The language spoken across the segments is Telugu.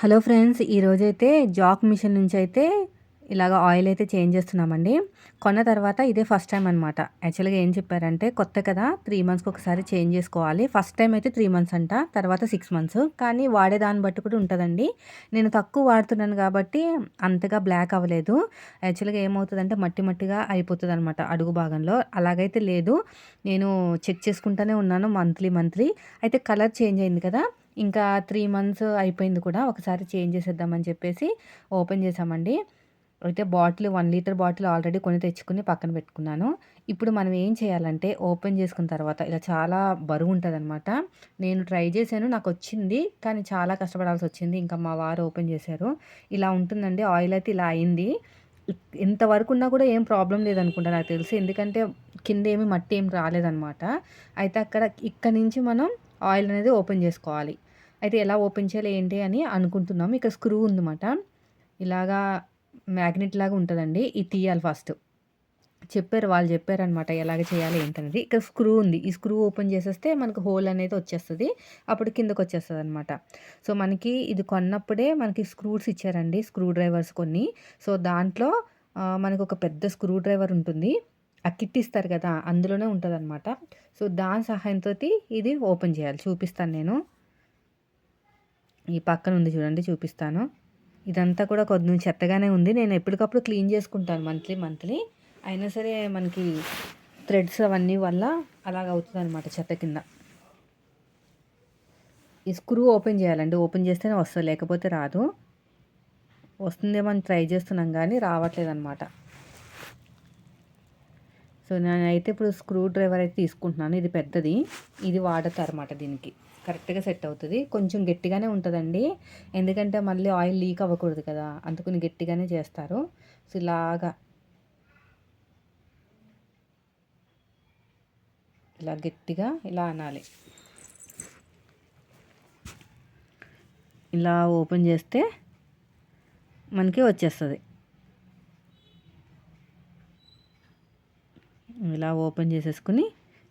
హలో ఫ్రెండ్స్ ఈరోజైతే జాక్ మిషన్ నుంచి అయితే ఇలాగ ఆయిల్ అయితే చేంజ్ చేస్తున్నామండి. కొన్న తర్వాత ఇదే ఫస్ట్ టైం అనమాట యాక్చువల్గా ఏం చెప్పారంటే కొత్త కదా త్రీ మంత్స్కి ఒకసారి చేంజ్ చేసుకోవాలి. ఫస్ట్ టైం అయితే త్రీ మంత్స్ అంట తర్వాత సిక్స్ మంత్స్ కానీ వాడే దాన్ని బట్టి కూడా ఉంటుందండి. నేను తక్కువ వాడుతున్నాను కాబట్టి అంతగా బ్లాక్ అవ్వలేదు. యాక్చువల్గా ఏమవుతుందంటే మట్టి మట్టిగా అయిపోతుంది అనమాట అడుగు భాగంలో. అలాగైతే లేదు. నేను చెక్ చేసుకుంటూనే ఉన్నాను మంత్లీ మంత్లీ అయితే కలర్ చేంజ్ అయింది కదా ఇంకా త్రీ మంత్స్ అయిపోయింది కూడా ఒకసారి చేంజ్ చేసేద్దామని చెప్పేసి ఓపెన్ చేసామండి. అయితే bottle one litre bottle already కొని తెచ్చుకుని పక్కన పెట్టుకున్నాను. ఇప్పుడు మనం ఏం చేయాలంటే ఓపెన్ చేసుకున్న తర్వాత ఇలా చాలా బరువు ఉంటుంది అనమాట నేను ట్రై చేశాను నాకు వచ్చింది కానీ చాలా కష్టపడాల్సి వచ్చింది. ఇంకా మా వారు ఓపెన్ చేశారు. ఇలా ఉంటుందండి ఆయిల్ అయితే ఇలా అయింది. ఇంతవరకు ఉన్నా కూడా ఏం ప్రాబ్లం లేదనుకుంటా నాకు తెలిసి. ఎందుకంటే కింద ఏమి మట్టి ఏం రాలేదనమాట అయితే అక్కడ ఇక్కడ నుంచి మనం ఆయిల్ అనేది ఓపెన్ చేసుకోవాలి. అయితే ఎలా ఓపెన్ చేయాలి ఏంటి అని అనుకుంటున్నాం. ఇక్కడ స్క్రూ ఉందన్నమాట. ఇలాగా మ్యాగ్నెట్ లాగా ఉంటుందండి. ఇది తీయాలి ఫస్ట్. చెప్పారు వాళ్ళు చెప్పారనమాట ఎలాగ చేయాలి ఏంటనేది. ఇక్కడ స్క్రూ ఉంది. ఈ స్క్రూ ఓపెన్ చేసేస్తే మనకు హోల్ అనేది వచ్చేస్తుంది. అప్పుడు కిందకు వచ్చేస్తుంది అనమాట సో మనకి ఇది కొన్నప్పుడే మనకి స్క్రూస్ ఇచ్చారండి స్క్రూ డ్రైవర్స్ కొన్ని. సో దాంట్లో మనకు ఒక పెద్ద స్క్రూ డ్రైవర్ ఉంటుంది. ఆ కిట్ ఇస్తారు కదా అందులోనే ఉంటుంది అనమాట సో దాని సహాయంతో ఇది ఓపెన్ చేయాలి. చూపిస్తాను నేను. ఈ పక్కన ఉంది చూడండి చూపిస్తాను. ఇదంతా కూడా కొద్ది చెత్తగానే ఉంది. నేను ఎప్పటికప్పుడు క్లీన్ చేసుకుంటాను మంత్లీ మంత్లీ. అయినా సరే మనకి థ్రెడ్స్ అవన్నీ వల్ల అలాగ అవుతుంది అనమాట చెత్త కింద. ఈ స్క్రూ ఓపెన్ చేయాలండి. ఓపెన్ చేస్తేనే వస్తుంది లేకపోతే రాదు. వస్తుందేమో అని ట్రై చేస్తున్నాం కానీ రావట్లేదు అనమాట సో నేనైతే ఇప్పుడు స్క్రూ డ్రైవర్ అయితే తీసుకుంటున్నాను. ఇది పెద్దది. ఇది వాడతారు అనమాట దీనికి. కరెక్ట్గా సెట్ అవుతుంది. కొంచెం గట్టిగానే ఉంటుందండి. ఎందుకంటే మళ్ళీ ఆయిల్ లీక్ అవ్వకూడదు కదా అందుకని గట్టిగానే చేస్తారు. సో ఇలాగా. ఇలా గట్టిగా ఇలా అనాలి. ఇలా ఓపెన్ చేస్తే మనకి వచ్చేస్తుంది. ఇలా ఓపెన్ చేసేసుకుని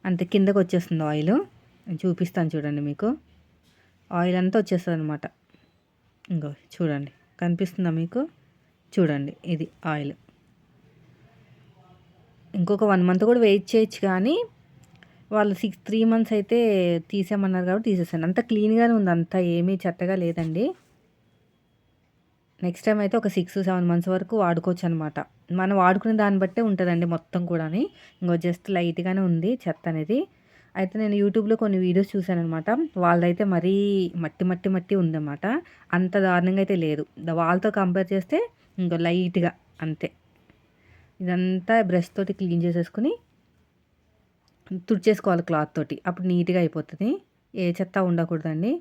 అంత కిందకు వచ్చేస్తుంది ఆయిల్. చూపిస్తాను చూడండి మీకు. ఆయిల్ అంతా వచ్చేస్తుంది అనమాట ఇంకో చూడండి. కనిపిస్తుందా మీకు? చూడండి ఇది ఆయిల్ ఇంకొక వన్ మంత్ కూడా వెయిట్ చేయొచ్చు కానీ వాళ్ళు సిక్స్ త్రీ మంత్స్ అయితే తీసేయమన్నారు కాబట్టి తీసేసాను. అంత క్లీన్గానే ఉంది. అంతా ఏమీ చెత్తగా లేదండి. నెక్స్ట్ టైం అయితే ఒక సిక్స్ సెవెన్ మంత్స్ వరకు వాడుకోవచ్చు అనమాట మనం వాడుకునే దాన్ని బట్టే ఉంటుందండి మొత్తం కూడా ఇంకో జస్ట్ లైట్గానే ఉంది చెత్త అనేది. అయితే నేను యూట్యూబ్లో కొన్ని వీడియోస్ చూశాను అనమాట వాళ్ళైతే మరీ మట్టి మట్టి మట్టి ఉందన్నమాట. అంత దారుణంగా అయితే లేదు వాళ్ళతో కంపేర్ చేస్తే ఇంకో లైట్గా అంతే. ఇదంతా బ్రష్ తోటి క్లీన్ చేసేసుకుని తుడిచేసుకోవాలి క్లాత్ తోటి. అప్పుడు నీట్గా అయిపోతుంది. ఏ చెత్త ఉండకూడదండి.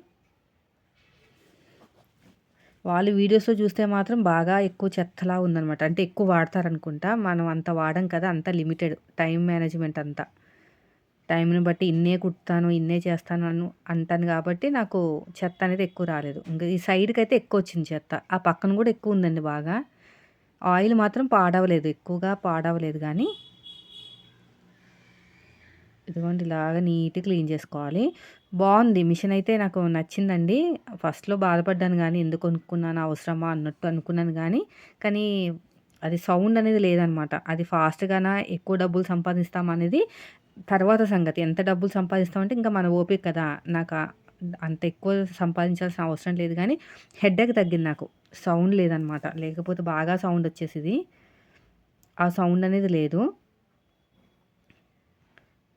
వాళ్ళు వీడియోస్లో చూస్తే మాత్రం బాగా ఎక్కువ చెత్తలా ఉందనమాట అంటే ఎక్కువ వాడతారనుకుంటా. మనం అంత వాడం కదా అంత లిమిటెడ్ టైం మేనేజ్మెంట్ అంతా. టైంని బట్టి ఇన్నే కుడతాను ఇన్నే చేస్తాను అను అంటాను కాబట్టి నాకు చెత్త అనేది ఎక్కువ రాలేదు. ఇంకా ఈ సైడ్కి అయితే ఎక్కువ వచ్చింది చెత్త. ఆ పక్కన కూడా ఎక్కువ ఉందండి బాగా. ఆయిల్ మాత్రం పాడవలేదు ఎక్కువగా పాడవలేదు కానీ ఇదిగోండి ఇలాగా నీట్గా క్లీన్ చేసుకోవాలి. బాగుంది మిషన్ అయితే నాకు నచ్చిందండి. ఫస్ట్లో బాధపడ్డాను కానీ ఎందుకు కొనుక్కున్నాను అవసరమా అన్నట్టు అనుకున్నాను కానీ కానీ అది సౌండ్ అనేది లేదనమాట. అది ఫాస్ట్గానా ఎక్కువ డబ్బులు సంపాదిస్తామనేది తర్వాత సంగతి. ఎంత డబ్బులు సంపాదిస్తామంటే ఇంకా మన ఓపిక కదా. నాకు అంత ఎక్కువ సంపాదించాల్సిన అవసరం లేదు కానీ హెడ్డేక్ తగ్గింది నాకు. సౌండ్ లేదనమాట. లేకపోతే బాగా సౌండ్ వచ్చేసింది. ఆ సౌండ్ అనేది లేదు.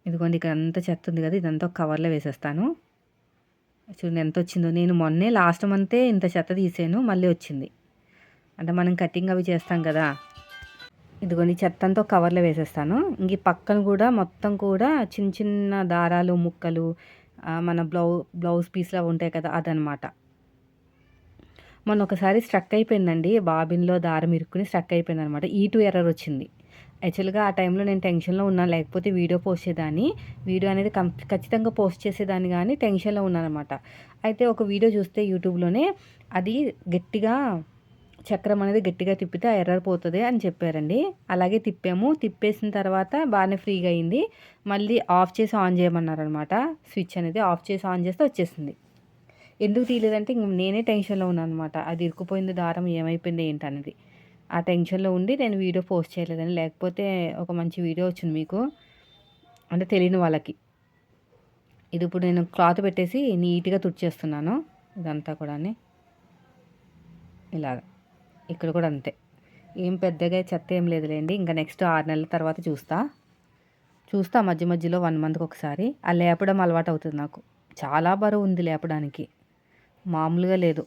ఇదిగోండి ఇక్కడ అంత చెత్త ఉంది కదా. ఇదంతా కవర్లో వేసేస్తాను. చూడండి ఎంత వచ్చిందో. నేను మొన్నే లాస్ట్ మంతే ఇంత చెత్త తీసాను. మళ్ళీ వచ్చింది. అంటే మనం కటింగ్ అవి చేస్తాం కదా. ఇదిగోని చెత్త అంతా కవర్లో వేసేస్తాను. ఇంక పక్కన కూడా మొత్తం కూడా చిన్న చిన్న దారాలు ముక్కలు మన బ్లౌ బ్లౌజ్ పీస్లో ఉంటాయి కదా అదనమాట మొన్న ఒకసారి స్ట్రక్ అయిపోయిందండి. బాబిన్లో దారం ఇరుక్కుని స్ట్రక్ అయిపోయింది అనమాట ఈ టూ ఎర్రర్ వచ్చింది. యాక్చువల్గా ఆ టైంలో నేను టెన్షన్లో ఉన్నాను లేకపోతే వీడియో పోస్ట్ చేసేదాన్ని. వీడియో అనేది ఖచ్చితంగా పోస్ట్ చేసేదాన్ని కానీ టెన్షన్లో ఉన్నాను అనమాట అయితే ఒక వీడియో చూస్తే యూట్యూబ్లోనే అది గట్టిగా చక్రం అనేది గట్టిగా తిప్పితే ఎర్రర్ పోతుంది అని చెప్పారండి. అలాగే తిప్పాము. తిప్పేసిన తర్వాత బాగానే ఫ్రీగా అయింది. మళ్ళీ ఆఫ్ చేసి ఆన్ చేయమన్నారనమాట స్విచ్ అనేది ఆఫ్ చేసి ఆన్ చేస్తే వచ్చేసింది. ఎందుకు తీయలేదంటే ఇంక నేనే టెన్షన్లో ఉన్నాను అనమాట అది ఇరుకుపోయింది దారం ఏమైపోయింది ఏంటనేది ఆ టెన్షన్లో ఉండి నేను వీడియో పోస్ట్ చేయలేదని లేకపోతే ఒక మంచి వీడియో వచ్చింది మీకు. అంటే తెలియని వాళ్ళకి. ఇది ఇప్పుడు నేను క్లాత్ పెట్టేసి నీట్గా తుడిచేస్తున్నాను. ఇదంతా కూడా ఇలాగ. ఇక్కడ కూడా అంతే. ఏం పెద్దగా చెత్త ఏం లేదులేండి. ఇంకా నెక్స్ట్ ఆరు నెలల తర్వాత చూస్తా. చూస్తా మధ్య మధ్యలో వన్ మంత్కి ఒకసారి. ఆ లేపడం అలవాటు అవుతుంది నాకు. చాలా బరువు ఉంది లేపడానికి. మామూలుగా లేదు.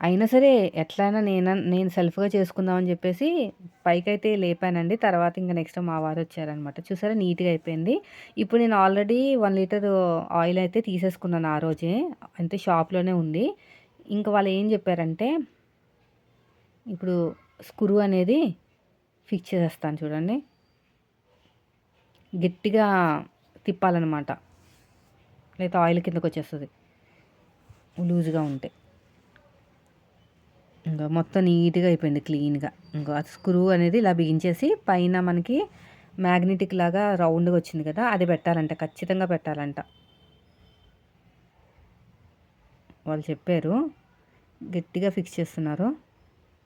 అయినా సరే ఎట్లయినా నేను నేను సెల్ఫ్గా చేసుకుందామని చెప్పేసి పైకైతే లేపానండి. తర్వాత ఇంకా నెక్స్ట్ మా వారు వచ్చారనమాట చూసారా నీట్గా అయిపోయింది. ఇప్పుడు నేను ఆల్రెడీ వన్ లీటర్ ఆయిల్ అయితే తీసేసుకున్నాను ఆ రోజే. అంటే షాప్లోనే ఉంది. ఇంకా వాళ్ళు ఏం చెప్పారంటే ఇప్పుడు స్క్రూ అనేది ఫిక్స్ చేసేస్తాను చూడండి. గట్టిగా తిప్పాలన్నమాట. లేదా ఆయిల్ కిందకు వచ్చేస్తుంది. లూజ్గా ఉంటే. ఇంకా మొత్తం నీట్గా అయిపోయింది క్లీన్గా. ఇంకా స్క్రూ అనేది ఇలా బిగించేసి పైన మనకి మ్యాగ్నెటిక్ లాగా రౌండ్గా వచ్చింది కదా అది పెట్టాలంట. ఖచ్చితంగా పెట్టాలంట. వాళ్ళు చెప్పారు. గట్టిగా ఫిక్స్ చేస్తున్నారు.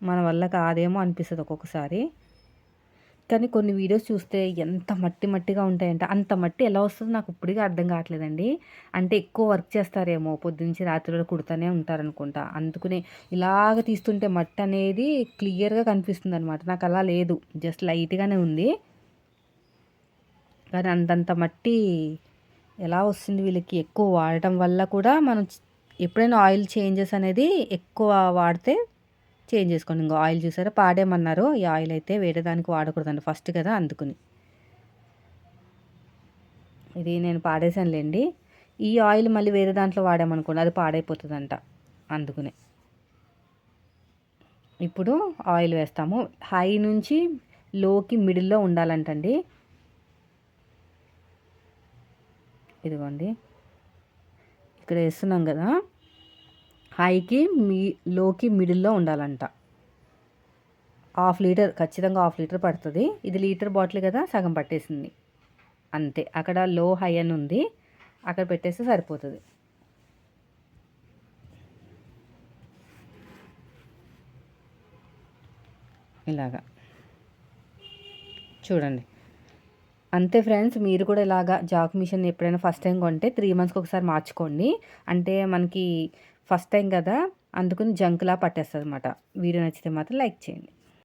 మన వల్ల కాదేమో అనిపిస్తుంది ఒక్కొక్కసారి. కానీ కొన్ని వీడియోస్ చూస్తే ఎంత మట్టి మట్టిగా ఉంటాయంటే. అంత మట్టి ఎలా వస్తుందో నాకు ఇప్పటికీ అర్థం కావట్లేదండి. అంటే ఎక్కువ వర్క్ చేస్తారేమో పొద్దున్నుంచి రాత్రి వరకు కుడుతూనే ఉంటారనుకుంటా. అందుకునే ఇలాగ తీస్తుంటే మట్టి అనేది క్లియర్గా కనిపిస్తుంది అనమాట నాకు అలా లేదు. జస్ట్ లైట్గానే ఉంది. కానీ అంతంత మట్టి ఎలా వస్తుంది వీళ్ళకి? ఎక్కువ వాడటం వల్ల కూడా మనం ఎప్పుడైనా ఆయిల్ చేంజెస్ అనేది ఎక్కువ వాడితే చేంజ్ చేసుకోండి. ఇంకా ఆయిల్ చూసారా? పాడేమన్నారు ఈ ఆయిల్ అయితే వేరే దానికి వాడకూడదండి ఫస్ట్ కదా అందుకుని. ఇది నేను పాడేశానులేండి. ఈ ఆయిల్ మళ్ళీ వేరే దాంట్లో వాడామనుకోండి అది పాడైపోతుందంట అందుకునే. ఇప్పుడు ఆయిల్ వేస్తాము. హై నుంచి లోకి మిడిల్లో ఉండాలంటండి. ఇదిగోండి. ఇక్కడ వేస్తున్నాం కదా. హైకి మీ లోకి మిడిల్లో ఉండాలంట. హాఫ్ లీటర్ ఖచ్చితంగా హాఫ్ లీటర్ పడుతుంది. ఇది లీటర్ బాటిల్ కదా సగం పట్టేసింది. అంతే. అక్కడ లో హై అని ఉంది. అక్కడ పెట్టేస్తే సరిపోతుంది. ఇలాగా. చూడండి. అంతే ఫ్రెండ్స్ మీరు కూడా ఇలాగా జాక్ మిషన్ ఎప్పుడైనా ఫస్ట్ టైం కొంటే త్రీ మంత్స్కి ఒకసారి మార్చుకోండి. అంటే మనకి ఫస్ట్ టైం కదా అందుకని జంక్లా పట్టేస్తుంది అనమాట వీడియో నచ్చితే మాత్రం లైక్ చేయండి.